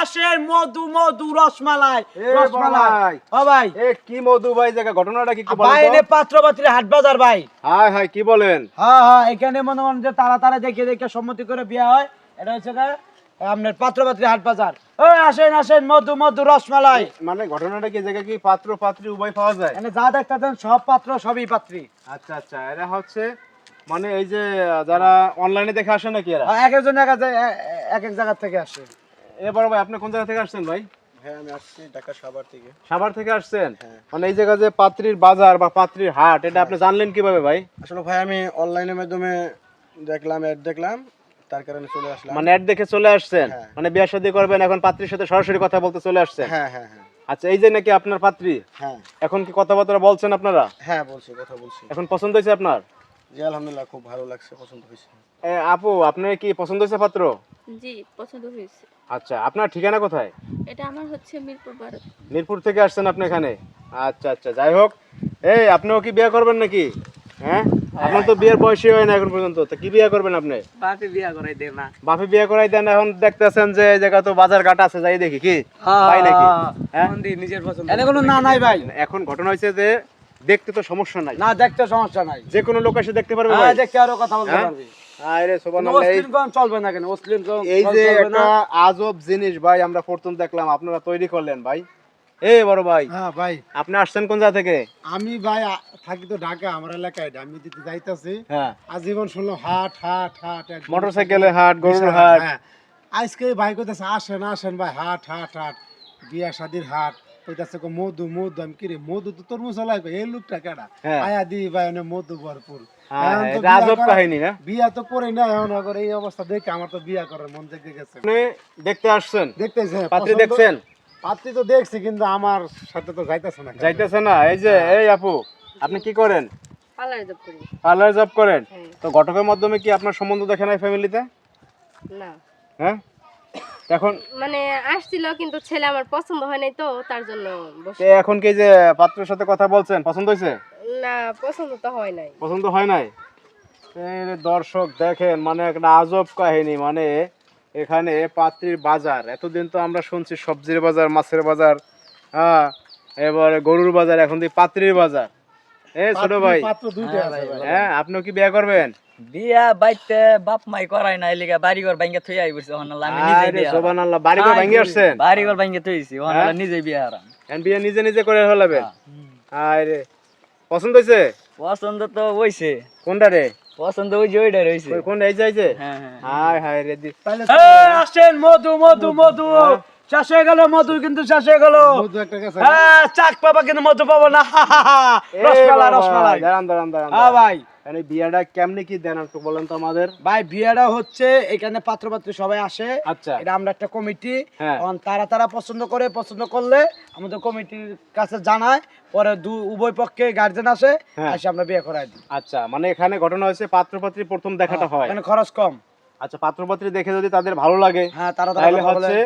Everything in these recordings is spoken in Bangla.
আসেন মধু মধু রসমালাই রসমালাই। ও ভাই। এ কি মধু ভাই জায়গা ঘটনাটা কি ভাই? এনে পাত্রপাত্রী হাট বাজার ভাই। হাই হাই কি বলেন? হ্যাঁ হ্যাঁ এখানে মনে করেন যে তারা তারা দেখে দেখে সম্মতি করে বিয়ে হয়। এটা হচ্ছে আপনার পাত্রপাত্রী হাট বাজার ওই আসেন আসেন মধু মধু রসমালাই। মানে ঘটনাটা কি জায়গা কি পাত্র পাত্রী উভয় পাওয়া যায়? এখানে যা দেখতেছেন সব পাত্র সবই পাত্রী। আচ্ছা আচ্ছা এরা হচ্ছে মানে এই যে যারা অনলাইনে দেখে আসে নাকি এরা? আর এক একজন এক এক এক এক জায়গা থেকে আসে। এবার ভাই আপনি কোন জায়গা থেকে আসছেন ভাই? হ্যাঁ আমি আসছি ঢাকা সাভার থেকে। সাভার থেকে আসছেন? হ্যাঁ। মানে এই জায়গা যে পাত্রীর বাজার বা পাত্রীর হাট এটা আপনি জানলেন কীভাবে ভাই? আসলে ভাই আমি অনলাইনের মাধ্যমে দেখলাম অ্যাড দেখলাম তার কারণে চলে আসলাম। মানে অ্যাড দেখে চলে আসছেন? হ্যাঁ। মানে বিয়ে শাদী করবেন এখন পাত্রীর সাথে সরাসরি কথা বলতে চলে আসছেন? হ্যাঁ হ্যাঁ হ্যাঁ। আচ্ছা এই যে নাকি আপনার পাত্রী? হ্যাঁ। এখন কি কথাবার্তা বলছেন আপনারা? হ্যাঁ বলছি কথা বলছি। এখন পছন্দ হয়েছে আপনার? জি আলহামদুলিল্লাহ খুব ভালো লাগছে পছন্দ হয়েছে। আপু আপনার কি পছন্দ হয়েছে পাত্র? জি পছন্দ হয়েছে। আচ্ছা আপনার ঠিকানা কোথায়? এটা আমার হচ্ছে মিরপুর বারো মিরপুর থেকে আসছেন আপনি এখানে? আচ্ছা আচ্ছা যাই হোক। এই আপনিও কি বিয়ে করবেন নাকি? হ্যাঁ? আপনার তো বিয়ের বয়সই হয় না এখন পর্যন্ত। তো কি বিয়ে করবেন আপনি? বাপি বিয়া করাই দে না। বাপে বিয়ে করাই দেন এখন দেখতেছেন যে জায়গা তো বাজার ঘাট আছে যাই দেখি কি? তাই নাকি? হ্যাঁ নিজের পছন্দ। এনে কোনো না নাই ভাই। এখন ঘটনা হয়েছে যে দেখতে তো সমস্যা নাই। না দেখতে সমস্যা নাই। যে কোনো লোক এসে দেখতে পারবে হ্যাঁ দেখতে আরও কথা বলতে হ্যাঁ? পারবি। আরে কোনো সুবহানাল্লাহ এই অশ্লীল গান চলবে না কেন? এই যে একটা আজব জিনিস ভাই আমরা প্রথম দেখলাম আপনারা তৈরি করলেন ভাই। এ বড় ভাই হ্যাঁ ভাই। আপনি আসছেন কোন জায়গা থেকে? আমি ভাই থাকি তো ঢাকা আমার এলাকায় আমি দিতে যাইতাছি। হ্যাঁ। আজীবন শুনলাম হাট হাট হাট মোটরসাইকেলে হাট গরুর হাট। হ্যাঁ। আজকে ভাই কইতাছে আসেন আসেন ভাই হাট হাট হাট বিয়া শাদির হাট। কইতাছে কো মধু মধু আমি কি রে মধু তো তরমুজ এই লোকটা কেডা? হ্যাঁ। আয়া দি ভাই এনে মধু ভরপুর। হ্যাঁ, বিয়া কাহিনী না? বিয়া তো করে না এখন আগর এই অবস্থা দেখে আমার তো বিয়া করার মন জেগে গেছে। আপনি দেখতে আসছেন? দেখতেছে পাত্রী দেখছেন? পাত্রী তো দেখছি কিন্তু আমার সাথে তো যাইতাছে না যাইতেছে না এই যে এই আপু আপনি কি করেন? পার্লার জব করি। পার্লার জব করেন? হ্যাঁ। তো ঘটকের মাধ্যমে কি আপনার সম্বন্ধ দেখে নাই ফ্যামিলিতে না। হ্যাঁ? এখন মানে আসছিল কিন্তু ছেলে আমার পছন্দ হয় নাই তো তার জন্য বসে এখন কি যে পাত্রের সাথে কথা বলছেন পছন্দ হয়েছে? না পছন্দ তো হয় নাই। পছন্দ হয় নাই? দর্শক দেখেন মানে একটা আজব কাহিনী মানে এখানে পাত্রীর বাজার এতদিন তো আমরা শুনছি সবজির বাজার মাছের বাজার হ্যাঁ এবারে গরুর বাজার এখন দিয়ে পাত্রীর বাজার। এ ছোট ভাই। পাত্র দুইটা আছে হ্যাঁ আপনিও কি বিয়ে করবেন? বিয়া বাইতে বাপ মাই করাই নাই লিগা বাড়ি ঘর ভাঙ্গে থই আই বসে হনালা আমি নিজে বিয়া সুবহানাল্লাহ বাড়ি ঘর ভাঙি আসছেন? বাড়ি ঘর ভাঙ্গে থইছি হনালা হ্যাঁ? নিজে বিয়া হারাম। এখন বিয়ে নিজে নিজে করে ফেলাবেন? আরে পছন্দ হয়েছে পছন্দ তো হইছে। কোনটা রে? পছন্দ ওই যে ওইটা রইছে কোনটা এই হ্যাঁ হ্যাঁ হায়। হায় রে দি আসেন মধু মধু মধু। শেষ হয়ে গেল মধু কিন্তু শেষ হয়ে গেল। হ্যাঁ চাক পাবা কিন্তু মধু পাবো না। রসমালাই রসমালাই। দাঁড়ান দাঁড়ান দাঁড়ান হ্যাঁ ভাই। মানে বিয়াটা কেমনে কি দেন একটু বলেন তো আমাদের? ভাই বিয়েটা হচ্ছে এখানে পাত্রপাত্রী সবাই আসে। আচ্ছা। এটা আমরা একটা কমিটি। হ্যাঁ। তারা তারা পছন্দ করে পছন্দ করলে আমাদের কমিটির কাছে জানায়। পরে দু উভয় পক্ষে গার্জেন আসে হ্যাঁ। এসে আমরা বিয়ে করাই দিই। আচ্ছা মানে এখানে ঘটনা হয়েছে পাত্রপাত্রী প্রথম দেখাটা হয় এখানে খরচ কম। আচ্ছা পাত্রপাত্রী দেখে যদি তাদের ভালো লাগে হ্যাঁ তারা তাহলে হচ্ছে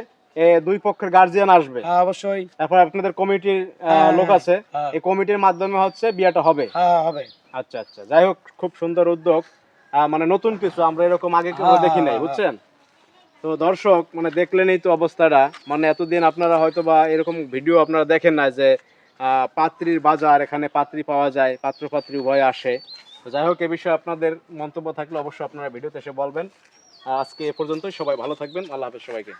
দুই পক্ষের গার্জিয়ান আসবে। হ্যাঁ অবশ্যই। তারপর আপনাদের কমিটির হ্যাঁ, লোক আছে। হ্যাঁ। এই কমিটির মাধ্যমে হচ্ছে বিয়েটা হবে। হ্যাঁ হবে। আচ্ছা আচ্ছা। যাই হোক খুব সুন্দর উদ্যোগ। মানে নতুন কিছু আমরা এরকম আগে কেউ হ্যাঁ, দেখি নাই হ্যাঁ, বুঝছেন? তো দর্শক মানে দেখলেনই তো অবস্থাটা। মানে এতদিন আপনারা হয়তো বা এরকম ভিডিও আপনারা দেখেন না যে পাত্রীর বাজার এখানে পাত্রী পাওয়া যায় পাত্র পাত্রী উভয় আসে। তো যাই হোক এ বিষয়ে আপনাদের মন্তব্য থাকলে অবশ্যই আপনারা ভিডিওতে এসে বলবেন। আজকে এ পর্যন্তই সবাই ভালো থাকবেন আল্লাহ হাফেজ সবাইকে।